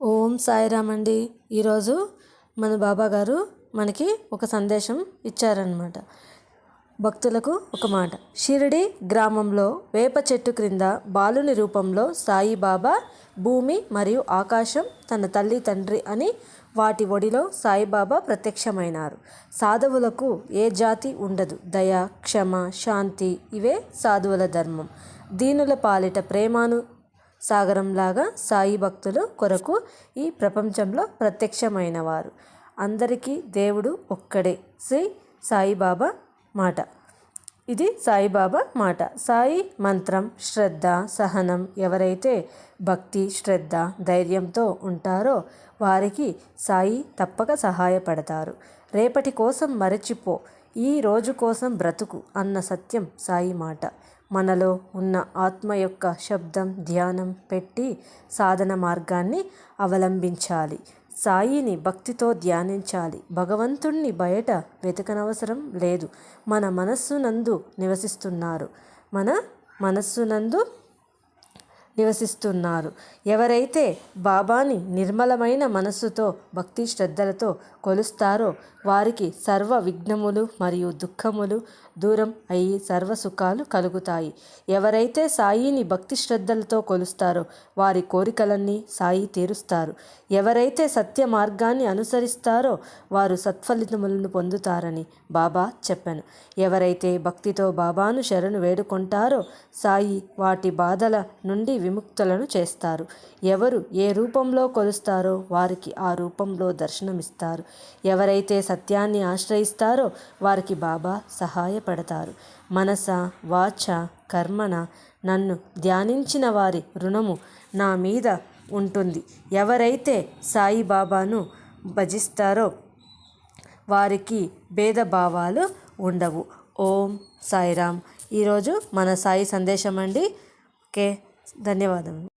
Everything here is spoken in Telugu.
ఓం సాయిరామ్ అండి ఈరోజు మన బాబా గారు మనకి ఒక సందేశం ఇచ్చారనమాట భక్తులకు ఒక మాట. షిరిడి గ్రామంలో వేప చెట్టు క్రింద బాలుని రూపంలో సాయిబాబా భూమి మరియు ఆకాశం తన తల్లి తండ్రి అని వాటి ఒడిలో సాయిబాబా ప్రత్యక్షమైనారు. సాధువులకు ఏ జాతి ఉండదు. దయ క్షమ శాంతి ఇవే సాధువుల ధర్మం. దీనుల పాలిట ప్రేమాను సాగరంలాగా సాయి భక్తులు కొరకు ఈ ప్రపంచంలో ప్రత్యక్షమైన వారు అందరికీ దేవుడు ఒక్కడే. శ్రీ సాయిబాబా మాట. ఇది సాయిబాబా మాట. సాయి మంత్రం శ్రద్ధ సహనం ఎవరైతే భక్తి శ్రద్ధ ధైర్యంతో ఉంటారో వారికి సాయి తప్పక సహాయపడతారు. రేపటి కోసం మరచిపో ఈ రోజు కోసం బ్రతుకు అన్న సత్యం సాయి మాట. మనలో ఉన్న ఆత్మ యొక్క శబ్దం ధ్యానం పెట్టి సాధన మార్గాన్ని అవలంబించాలి. సాయిని భక్తితో ధ్యానించాలి. భగవంతుణ్ణి బయట వెతకనవసరం లేదు. మన మనస్సునందు నివసిస్తున్నారు. మన మనస్సునందు నివసిస్తున్నారు. ఎవరైతే బాబాని నిర్మలమైన మనస్సుతో భక్తి శ్రద్ధలతో కొలుస్తారో వారికి సర్వ విఘ్నములు మరియు దుఃఖములు దూరం అయ్యి సర్వ సుఖాలు కలుగుతాయి. ఎవరైతే సాయిని భక్తి శ్రద్ధలతో కొలుస్తారో వారి కోరికలన్నీ సాయి తీరుస్తారు. ఎవరైతే సత్య మార్గాన్ని అనుసరిస్తారో వారు సత్ఫలితములను పొందుతారని బాబా చెప్పాను. ఎవరైతే భక్తితో బాబాను శరణు వేడుకుంటారో సాయి వాటి బాధల నుండి విముక్తులను చేస్తారు. ఎవరు ఏ రూపంలో కొలుస్తారో వారికి ఆ రూపంలో దర్శనమిస్తారు. ఎవరైతే సత్యాన్ని ఆశ్రయిస్తారో వారికి బాబా సహాయపడతారు. మనస వాచ కర్మణ నన్ను ధ్యానించిన వారి రుణము నా మీద ఉంటుంది. ఎవరైతే సాయిబాబాను భజిస్తారో వారికి భేదభావాలు ఉండవు. ఓం సాయిరామ్. ఈరోజు మన సాయి సందేశం అండి. ఓకే ధన్యవాదములు.